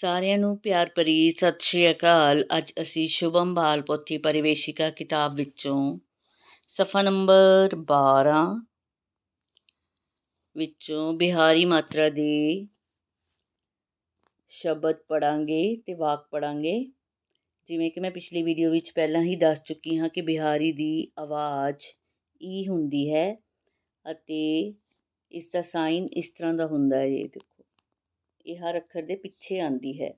ਸਾਰਿਆਂ ਨੂੰ ਪਿਆਰ ਭਰੀ ਸਤਿ ਸ਼੍ਰੀ ਅਕਾਲ। ਅੱਜ ਅਸੀਂ ਸ਼ੁਭਮ ਬਾਲ ਪੋਥੀ ਪਰਿਵੇਸ਼ਿਕਾ ਕਿਤਾਬ ਵਿੱਚੋਂ ਸਫਾ ਨੰਬਰ 12 ਵਿੱਚੋਂ ਬਿਹਾਰੀ ਮਾਤਰਾ ਦੇ ਸ਼ਬਦ ਪੜਾਂਗੇ ਤੇ ਵਾਕ ਪੜਾਂਗੇ ਜਿਵੇਂ ਕਿ ਮੈਂ ਪਿਛਲੀ ਵੀਡੀਓ ਵਿੱਚ ਪਹਿਲਾਂ ਹੀ ਦੱਸ ਚੁੱਕੀ ਹਾਂ ਕਿ ਬਿਹਾਰੀ ਦੀ ਆਵਾਜ਼ ਈ ਹੁੰਦੀ ਹੈ ਅਤੇ ਇਸ ਦਾ ਸਾਈਨ ਇਸ ਤਰ੍ਹਾਂ ਦਾ ਹੁੰਦਾ ਹੈ। ਇਹ ਇਹ ਹਰ ਅੱਖਰ ਦੇ ਪਿੱਛੇ ਆਉਂਦੀ ਹੈ।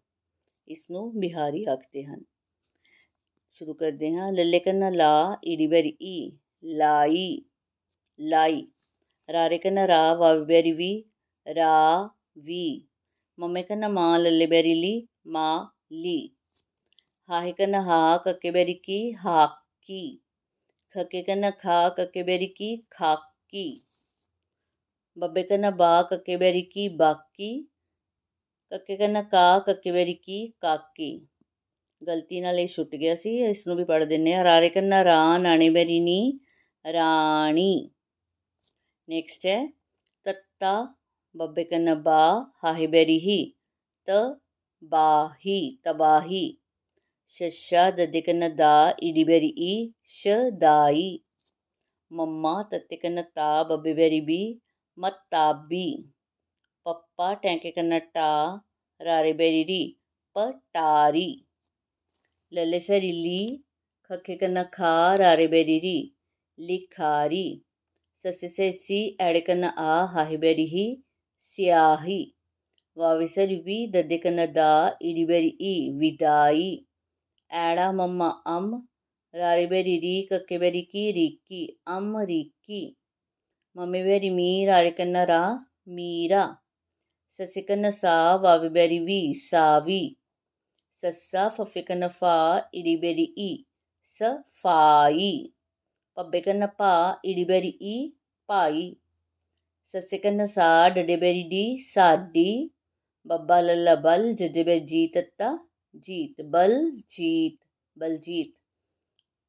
ਇਸ ਨੂੰ ਬਿਹਾਰੀ ਆਖਦੇ ਹਨ। ਸ਼ੁਰੂ ਕਰਦੇ ਹਾਂ। ਲੱਲੇ ਕੰਨਾ ਲਾ, ਈੜੀ ਬੈਰੀ ਈ, ਲਾਈ ਲਾਈ। ਰਾਰੇ ਕੰਨਾ ਰਾ, ਵਾਵੀ ਬੈਰੀ ਵੀ, ਰਾ, ਵੀ। ਮੰਮੇ ਕੰਨਾ ਮਾਂ, ਲੱਲੇ ਬੈਰੀ ਲੀ, ਮਾਂ, ਲੀ। ਹਾਹੇ ਕੰਨਾ ਹਾ, ਕੱਕੇ ਬੈਰੀ ਕੀ, ਹਾਕੀ। ਖੱਕੇ ਕੰਨਾ ਖਾ, ਕੱਕੇ ਬੈਰੀ ਕੀ, ਖਾਕੀ। ਬੱਬੇ ਕੰਨਾ ਬਾ, ਕੱਕੇ ਬੈਰੀ ਕੀ, ਬਾਕੀ। ਕੱਕੇ ਕੰਨਾ ਕਾ ਕੱਕੇ ਬੈਰੀ ਕੀ ਕਾਕੀ? ਗਲਤੀ ਨਾਲ ਇਹ ਛੁੱਟ ਗਿਆ ਸੀ ਇਸ ਨੂੰ ਵੀ ਪੜ੍ਹ ਦਿੰਨੇ ਆ ਰਾਰੇ ਕੰਨਾ ਰਾ ਨਾਣੇ ਬੈਰੀ ਨੀ, ਰਾਣੀ। ਨੈਕਸਟ ਹੈ, ਤੱਤਾ ਬੱਬੇ ਕੰਨਾ ਬਾ, ਹਾਹੇ ਬੈਰੀ ਹੀ ਤ ਬਾਹੀ ਤਬਾਹੀ। ਸ਼ਸ਼ਾ ਦਦੇ ਕੰਨਾ ਦਾ, ਈੜੀ ਬੈਰੀ ਈ, ਸ਼ਦਾਈ। ਮੰਮਾ ਤੱਤੇ ਕੰਨਾ ਤਾ ਬੱਬੇ ਬੈਰੀ ਬੀ, ਮਤਾਬੀ। ਪੱਪਾ ਟੈਂਕੇ ਕੰਨਾ ਟਾ ਰਾਰੇ ਬੈਰੀ ਰੀ ਪਟਾਰੀ ਲੱਲੇ ਸਰੀ ਲੀ ਖੱਖੇ ਕੰਨਾ ਖਾ ਰਾਰੇ ਬੈਰੀ ਰੀ ਲਿਖਾਰੀ ਸੱਸੇ ਸੈਸੀ ਐੜੇ ਕੰਨਾ ਆ ਹਾਹੇ ਬੈਰੀ ਹੀ ਸਿਆਹੀ ਵਾਵੇ ਸਰੀ ਵੀ ਦੱਦੇ ਕੰਨਾ ਦਾ ਈੜੀ ਬੈਰੀ ਈ ਵਿਦਾਈ ਐੜਾ ਮੰਮਾ ਅਮ ਰਾਰੇ ਬੈਰੀ ਰੀ ਕੱਕੇ ਬੈਰੀ ਕੀ ਰੀਕੀ ਅਮਰੀਕੀ ਮੰਮੀ ਬੈਰੀ ਮੀ ਰਾਰੇ ਕੰਨਾ ਰਾ ਮੀਰਾ ਸੱਸੇ ਕੰਨਾ ਸਾ ਵਾਵੇ ਬੈਰੀ ਵੀ, ਸਾਵੀ। ਸੱਸਾ ਫੱਫੇ ਕੰਨਾ ਫਾ ਈੜੀ ਬੈਰੀ ਈ ਸਫ਼ਾਈ ਪੱਬੇ ਕੰਨਾ ਪਾ ਈੜੀ ਬੈਰੀ ਈ, ਭਾਈ। ਸੱਸੇ ਕੰਨਾ ਸਾ ਡੱਡੇ ਡੀ, ਸਾਡੀ। ਬੱਬਾ ਲੱਲਾ ਬਲ, ਜੱਜੇ ਜੀਤ ਅੱਤਾ ਜੀਤ ਬਲ, ਜੀਤ ਬਲਜੀਤ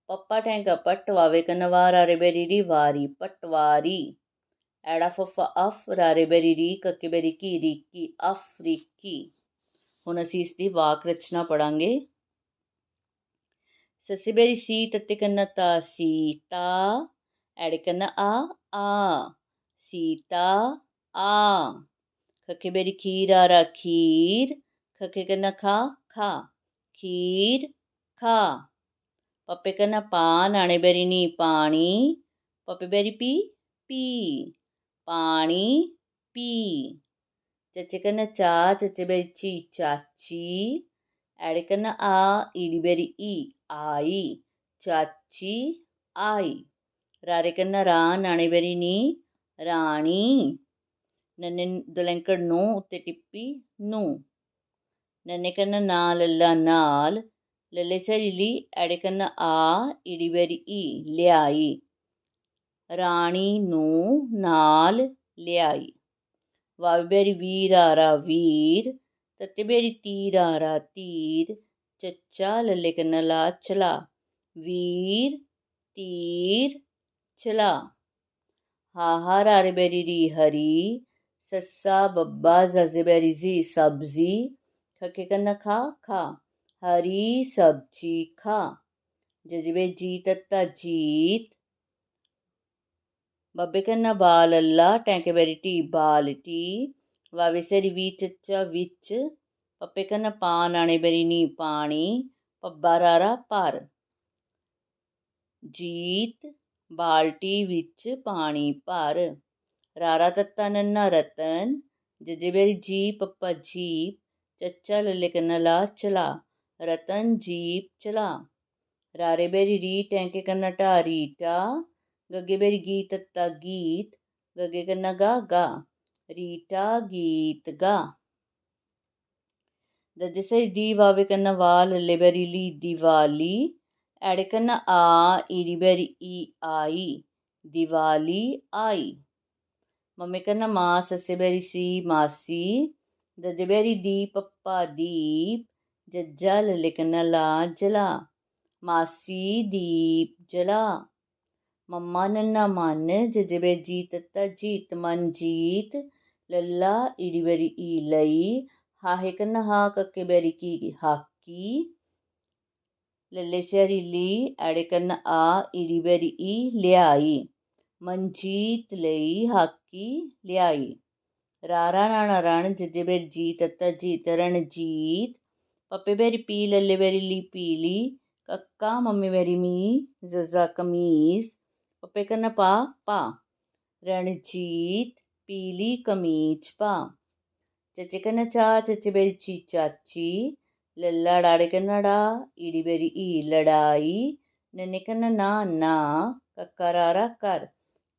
ਪੱਪਾ ਟੈਂਕਾ ਪੱਟ, ਵਾਵੇ ਕੰਨਾ ਵਾਰਾਰੇ ਬੈਰੀ ਰੀ, ਵਾਰੀ ਪਟਵਾਰੀ। ਐੜਾ ਫੱਫਾ ਅਫ, ਰਾਰੇ ਬੈਰੀ ਰੀ ਕੱਕੇ ਬੈਰੀ ਕੀ ਰੀਕੀ ਅਫਰੀਕੀ ਹੁਣ ਅਸੀਂ ਇਸ ਦੀ ਵਾਕ ਰਚਨਾ ਪੜਾਂਗੇ ਸੱਸੇ ਬੈਰੀ ਸੀ ਤੱਤੇ ਕੰਨਾ ਤਾ ਸੀਤਾ, ਐੜੇ ਕੰਨਾ ਆ ਆ, ਸੀਤਾ, ਆ। ਖੱਕੇ ਬੈਰੀ ਖੀਰ ਆ ਰਾ ਖੀਰ ਖੱਕੇ ਕੰਨਾ ਖਾ ਖਾ। ਖੀਰ, ਖਾ। ਪੱਪੇ ਕੰਨਾ ਪਾ, ਨਾਣੇ ਬੈਰੀ ਨੀ ਪਾਣੀ, ਪੱਪੇ ਬੈਰੀ ਪੀ ਪੀ। ਪਾਣੀ ਪੀ। ਚਚੇ ਕਹਿੰਦਾ ਚਾ ਚੱਚੇ ਬੈਰੀ ਚੀ ਚਾਚੀ। ਐੜੇ ਕਹਿੰਦਾ, ਆ, ਈੜੀ ਬੈਰੀ ਈ, ਆਈ, ਚਾਚੀ, ਆਈ। ਰਾਰੇ ਕਹਿੰਦਾ ਰਾ ਨਾਣੇ ਬੈਰੀ ਨੀ, ਰਾਣੀ। ਨੰਨੇ ਦਲੈਂਕੜ ਨੂੰ, ਉੱਤੇ ਟਿੱਪੀ, ਨੂੰ। ਨੰਨੇ ਕਹਿੰਦਾ ਨਾ ਲੱਲਾ, ਨਾਲ। ਲੱਲੇ ਸਰੀ ਐੜੇ ਕਹਿੰਦਾ, ਆ, ਈੜੀ ਬੈਰੀ ਈ, ਲਿਆਈ। ਰਾਣੀ ਨੂੰ ਨਾਲ ਲਿਆਈ। ਵਾਵੇ ਬੈਰੀ ਵੀਰਾਰਾ ਵੀਰ, ਤੱਤੇ ਤੀਰਾਰਾ ਤੀਰ ਚੱਚਾ ਲੱਲੇ ਕੰਨਾ ਲਾ ਚਲਾ ਵੀਰ ਤੀਰ ਚਲਾ ਹਾਹਾ ਰਾਰੇ ਬੈਰੀ ਰੀ ਹਰੀ, ਸੱਸਾ ਬੱਬਾ ਜ਼ਜ਼ੇ ਜ਼ੀ ਸਬਜ਼ੀ ਖੱਕੇ ਕੰਨਾ ਖਾ ਖਾ, ਹਰੀ ਸਬਜ਼ੀ ਖਾ। ਜਜ਼ਬੇ ਜੀ ਤੱਤਾ ਜੀਤ ਬੱਬੇ ਕੰਨਾ ਬਾਲ ਅੱਲਾ, ਟੈਂਕੇ ਬੈਰੀ ਟੀ ਬਾਲਟੀ ਵਾਵੇ ਸਰੀ ਵੀ ਚੱਚਾ ਵਿੱਚ। ਪਾਣੀ। ਪੱਬਾ ਜੀਤ ਬਾਲਟੀ ਵਿੱਚ ਪਾਣੀ ਭਰ। ਰਾਰਾ ਤੱਤਾ ਨੰਨਾ ਰਤਨ। ਜਜੇ ਬੈਰੀ ਜੀ ਪੱਪਾ ਜੀਪ। ਚੱਚਾ ਲੱਲੇ ਕੰਨਾ ਲਾ ਚਲਾ। ਰਤਨ ਜੀਪ ਚਲਾ। ਰਾਰੇ ਬੈਰੀ ਰੀ, ਟੈਂਕੇ ਕੰਨਾ ਢਾ। ਰੀਟਾ ਗੱਗੇ ਬੈਰੀ ਗੀਤ ਤੱਤਾ ਗੀਤ ਗੱਗੇ ਕੰਨਾ ਗਾ ਗਾ ਰੀਟਾ ਗੀਤ ਗਾ ਦੱਦੇ ਸਈ ਦੀ ਵਾਵੇ ਕੰਨਾ ਵਾ ਲੱਲੇ ਬੈਰੀ ਲੀ ਦੀਵਾਲੀ ਐੜੇ ਕੰਨਾ ਆ ਈੜੀ ਬੈਰੀ ਈ ਆਈ ਦੀਵਾਲੀ ਆਈ ਮੰਮੇ ਕੰਨਾ ਮਾਂ ਸੱਸੇ ਬੈਰੀ ਸੀ ਮਾਸੀ ਦੱਦੇ ਬੈਰੀ ਦੀ ਪੱਪਾ ਦੀਪ ਜੱਜਾ ਲੱਲੇ ਕੰਨਾ ਲਾ ਜਲਾ ਮਾਸੀ ਦੀਪ ਜਲਾ ਮੰਮਾ ਨੰਨਾ ਮਨ ਜਜਬੇ ਜੀਤ ਤੱਤਾ ਜੀਤ, ਮਨ ਜੀਤ, ਲੱਲਾ ਈੜੀ ਬੈਰੀ ਈ ਲਈ, ਹਾਹੇ ਕੰਨਾ ਹਾ ਕੱਕੇ ਬੈਰੀ ਕੀ ਹਾਕੀ, ਲੱਲੇ ਸਿਆਰੀ ਲੀ, ਐੜੇ ਕੰਨਾ ਆ, ਈੜੀ ਬੈਰੀ ਈ ਲਿਆਈ ਮਨਜੀਤ ਲਈ, ਹਾਕੀ ਲਿਆਈ, ਰਾਰਾ ਰਾਣਾ ਰਣ ਜੱਜੇ ਬੈਰੀ ਜੀਤ ਅੱਤਾ ਜੀਤ ਰਣਜੀਤ ਪੱਪੇ ਬੇਰੀ ਪੀ, ਲੱਲੇ ਬੇਰੀ ਲੀ ਪੀਲੀ ਕੱਕਾ ਮੰਮੀ ਬੈਰੀ ਮੀ ਜ਼ਜ਼ਾ ਕਮੀਜ਼ ਪੱਪੇ ਕੰਨਾ ਪਾ ਪਾ। ਰਣਜੀਤ, ਪੀਲੀ ਕਮੀਜ਼ ਪਾ। ਚਚੇ ਕੰਨਾ ਚਾ, ਚਚੇ ਬੈਰੀ ਚੀ ਚਾਚੀ। ਲੱਲਾ ਡਾੜੇ ਕੰਨਾ ਡਾ, ਈੜੀ ਬੈਰੀ ਈ ਲੜਾਈ। ਨੰਨੇ ਕੰਨਾ ਨਾ ਨਾ, ਕੱਕਾ ਰਾਰਾ ਕਰ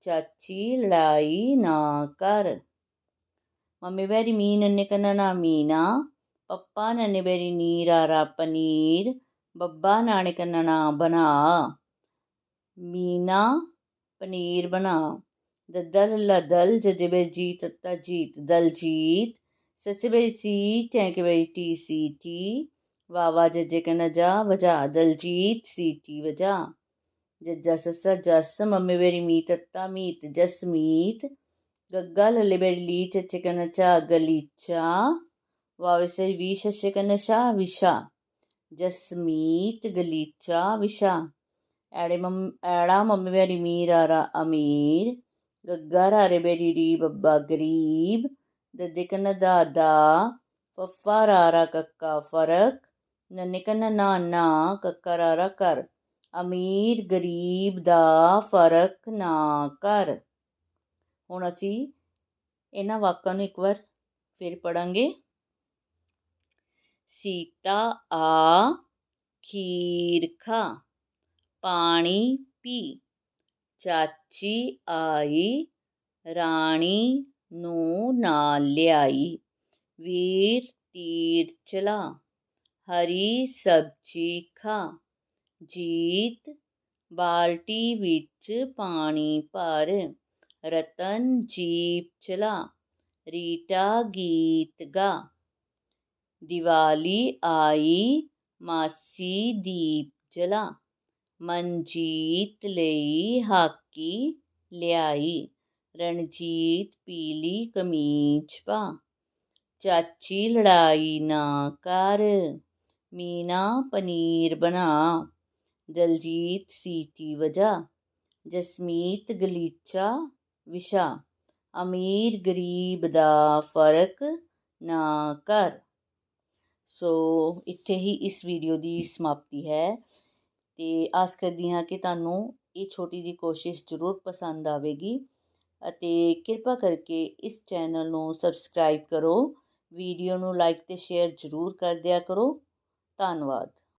ਚਾਚੀ ਲੜਾਈ ਨਾ ਕਰ। ਮੰਮੀ ਬੈਰੀ ਮੀ, ਨੰਨੇ ਕੰਨਾ ਨਾ ਮੀਨਾ ਪੱਪਾ ਨੰਨੇ ਬੈਰੀ ਨੀ, ਰਾਰਾ ਪਨੀਰ। ਬੱਬਾ ਨਾਣੇ ਕੰਨਾ ਨਾ ਬਣਾ। ਮੀਨਾ ਪਨੀਰ ਬਣਾ ਦੱਦਾ ਲੱਲਾ ਦਲ ਜਜੇ ਬੈਰੀ ਜੀਤ ਅੱਤਾ ਜੀਤ ਦਲ ਜੀਤ ਸੱਸੇ ਬੈਰੀ ਸੀ ਟੈਂਕੇ ਬੈਰੀ ਟੀ ਸੀ ਟੀ ਵਾਵਾ ਜੱਜੇ ਕੰਨਾ ਜਾ ਵਜਾ ਦਲਜੀਤ ਸੀਟੀ ਵਜਾ ਜੱਜਾ ਸੱਸਾ ਜੱਸ ਮੰਮੀ ਬੈਰੀ ਮੀਤ ਅੱਤਾ ਮੀਤ ਜਸਮੀਤ ਗੱਗਾ ਲੱਲੇ ਬੈਰੀ ਲੀ ਚੱਚੇ ਕੰਨਾ ਚਾ ਗਲੀਚਾ ਵਾਵੇ ਸੇ ਵੀ ਸ਼ੱਸ਼ੇ ਕੰਨਾ ਸ਼ਾ ਵਿਸ਼ਾ ਜਸਮੀਤ ਗਲੀਚਾ ਐੜੇ ਮੰਮ, ਐੜਾ ਮੰਮੀ ਬੈਰੀ ਮੀਰਾਰਾ ਅਮੀਰ। ਗੱਗਾ ਰਾਰੇ ਬੈਰੀ ਰੀ ਬੱਬਾ ਗਰੀਬ। ਦੱਦੇ ਕੰਨਾ ਦਾਦਾ ਫੱਫਾ ਰਾਰਾ ਕੱਕਾ ਫ਼ਰਕ। ਨੰਨੇ ਕੰਨਾ ਨਾਨਾ ਕੱਕਾ ਰਾਰਾ ਕਰ ਅਮੀਰ ਗਰੀਬ ਦਾ ਫ਼ਰਕ ਨਾ ਕਰ ਹੁਣ ਅਸੀਂ ਇਹਨਾਂ ਵਾਕਾਂ ਨੂੰ ਇੱਕ ਵਾਰ ਫਿਰ ਪੜਾਂਗੇ। ਸੀਤਾ ਆ ਖੀਰ ਖਾ। ਪਾਣੀ ਪੀ। ਚਾਚੀ ਆਈ, ਰਾਣੀ ਨੂੰ ਨਾਲ ਲਿਆਈ। ਵੀਰ ਤੀਰ ਚਲਾ, ਹਰੀ ਸਬਜ਼ੀ ਖਾ। ਜੀਤ ਬਾਲਟੀ ਵਿੱਚ ਪਾਣੀ ਭਰ, ਰਤਨ ਜੀਪ ਚਲਾ, ਰੀਟਾ ਗੀਤ ਗਾ। ਦੀਵਾਲੀ ਆਈ, ਮਾਸੀ ਦੀਪ ਜਲਾ। ਮਨਜੀਤ ਲਈ ਹਾਕੀ ਲਿਆਈ। ਰਣਜੀਤ ਪੀਲੀ ਕਮੀਜ਼ ਪਾ। ਚਾਚੀ ਲੜਾਈ ਨਾ ਕਰ, ਮੀਨਾ ਪਨੀਰ ਬਣਾ। ਦਲਜੀਤ ਸੀਟੀ ਵਜਾ। ਜਸਮੀਤ ਗਲੀਚਾ ਵਿਸ਼ਾ ਅਮੀਰ ਗਰੀਬ ਦਾ ਫ਼ਰਕ ਨਾ ਕਰ। ਸੋ, ਇੱਥੇ ਹੀ ਇਸ ਵੀਡੀਓ ਦੀ ਸਮਾਪਤੀ ਹੈ। ਅਤੇ ਆਸ ਕਰਦੀ ਹਾਂ ਕਿ ਤੁਹਾਨੂੰ ਇਹ ਛੋਟੀ ਜਿਹੀ ਕੋਸ਼ਿਸ਼ ਜ਼ਰੂਰ ਪਸੰਦ ਆਵੇਗੀ ਅਤੇ ਕਿਰਪਾ ਕਰਕੇ ਇਸ ਚੈਨਲ ਨੂੰ ਸਬਸਕ੍ਰਾਈਬ ਕਰੋ, ਵੀਡੀਓ ਨੂੰ ਲਾਈਕ ਅਤੇ ਸ਼ੇਅਰ ਜ਼ਰੂਰ ਕਰ ਦਿਆ ਕਰੋ, ਧੰਨਵਾਦ।